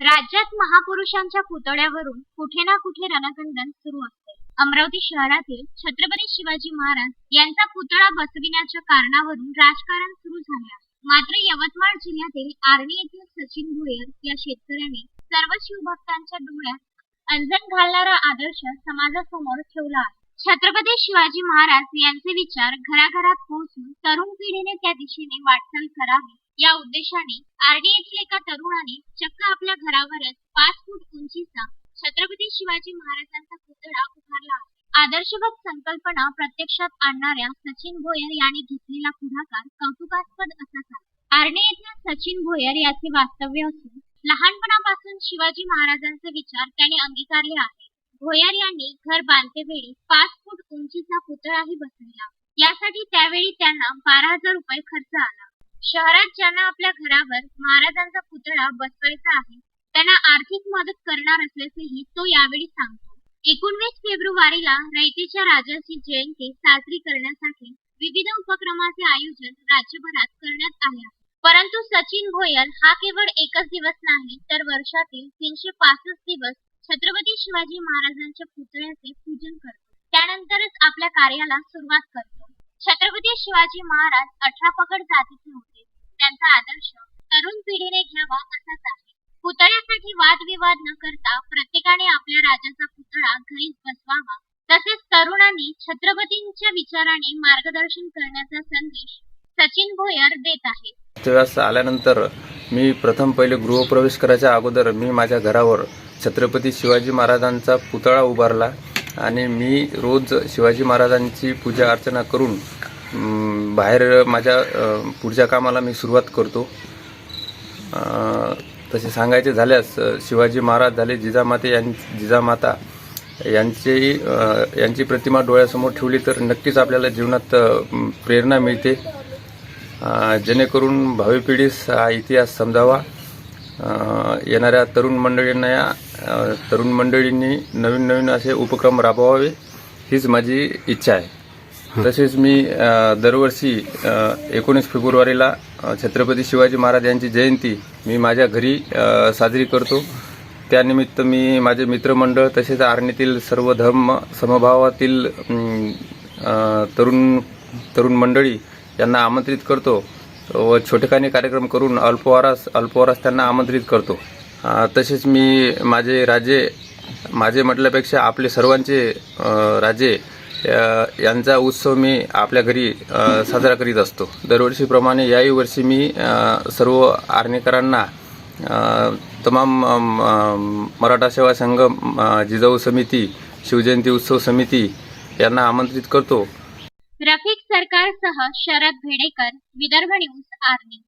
राज्यात महापुरुषांच्या पुतळ्यावरून कुठे ना कुठे रणकंदन सुरू असते. अमरावती शहरातील छत्रपती शिवाजी महाराज यांचा पुतळा बसविण्याच्या कारणावरून राजकारण सुरू झाले आहे. मात्र यवतमाळ जिल्ह्यातील आर्णी येथील सचिन भोयर या शेतकऱ्याने सर्व शिवभक्तांच्या डोळ्यात अंजन घालणारा आदर्श समाजासमोर ठेवला आहे. छत्रपती शिवाजी महाराज यांचे विचार घराघरात पोहोचून पिढीने त्या दिशेने वाटचाल करावी. या उद्देशाने आर्डी येथील एका तरुणाने चक्क आपल्या घरावरच पाच फूट उंचीचा छत्रपती शिवाजी महाराजांचा पुतळा उभारला. आदर्शगत संकल्पना प्रत्यक्षात आणणाऱ्या सचिन भोयर यांनी घेतलेला पुढाकार कौतुकास्पद असाच. आहे आर्णी येथील सचिन भोयर याचे वास्तव्य असून लहानपणापासून शिवाजी महाराजांचे विचार त्याने अंगीकारले आहे. भोयर यांनी घर बांधतेवेळी पाच फूट उंचीचा पुतळाही बसविला. यासाठी त्यावेळी त्यांना बारा हजार रुपये खर्च आला. शहरात ज्यांना आपल्या घरावर महाराजांचा पुतळा बसवायचा आहे त्यांना आर्थिक मदत करणार असल्याचेही तो यावेळी सांगतो. एकोणवीस फेब्रुवारीला रयतेच्या राजाची जयंती साजरी करण्यासाठी विविध उपक्रमाचे आयोजन राज्यभरात करण्यात आले आहे. परंतु सचिन भोयर हा केवळ एकच दिवस नाही तर वर्षातील तीनशे पासष्ट दिवस छत्रपती शिवाजी महाराजांच्या पुतळ्याचे पूजन करतो. त्यानंतरच आपल्या कार्याला सुरुवात करतो. छत्रपती शिवाजी महाराज अठरा पगड जातीचे होते. त्यांचा आदर्श तरुण पिढीने घ्यावा असाच आहे. पुतळ्यासाठी वादविवाद न करता प्रत्येकाने आपल्या राजाचा पुतळा घरीच बसवावा. तसेच तरुणांनी छत्रपतींच्या विचाराने मार्गदर्शन करण्याचा संदेश सचिन भोयर देत आहे. वास्तव्यास आल्यानंतर मी प्रथम पहिले गृहप्रवेश करायच्या अगोदर मी माझ्या घरावर छत्रपती शिवाजी महाराजांचा पुतळा उभारला. आणि मी रोज शिवाजी महाराजांची पूजा अर्चना करून बाहेर माझ्या पुढच्या कामाला मी सुरुवात करतो. तसे सांगायचे झाल्यास शिवाजी महाराज झाले जिजामाते यां जिजामाता यांची यांची प्रतिमा डोळ्यासमोर ठेवली तर नक्कीच आपल्याला जीवनात प्रेरणा मिळते. जेणेकरून भावी पिढीस हा इतिहास समजावा. येणाऱ्या तरुण मंडळींना या तरुण मंडळींनी नवीन नवीन असे उपक्रम राबवावे हीच माझी इच्छा आहे. तसेच मी दरवर्षी एकोणीस फेब्रुवारीला छत्रपती शिवाजी महाराज यांची जयंती मी माझ्या घरी साजरी करतो. त्यानिमित्त मी माझे मित्रमंडळ तसेच आर्णीतील सर्व धर्म समभावातील तरुण तरुण मंडळी यांना आमंत्रित करतो. व छोटेखानी कार्यक्रम करून अल्पवारास अल्पवारास त्यांना आमंत्रित करतो. तसेच मी माझे राजे माझे म्हटल्यापेक्षा आपले सर्वांचे राजे यांचा उत्सव मी आपल्या घरी साजरा करीत असतो. दरवर्षीप्रमाणे याही वर्षी मी सर्व आरणेकरांना तमाम मराठा सेवा संघ जिजाऊ समिती शिवजयंती उत्सव समिती यांना आमंत्रित करतो. रफिक सरकारसह शरद भेडेकर विदर्भ न्यूज आर्मी.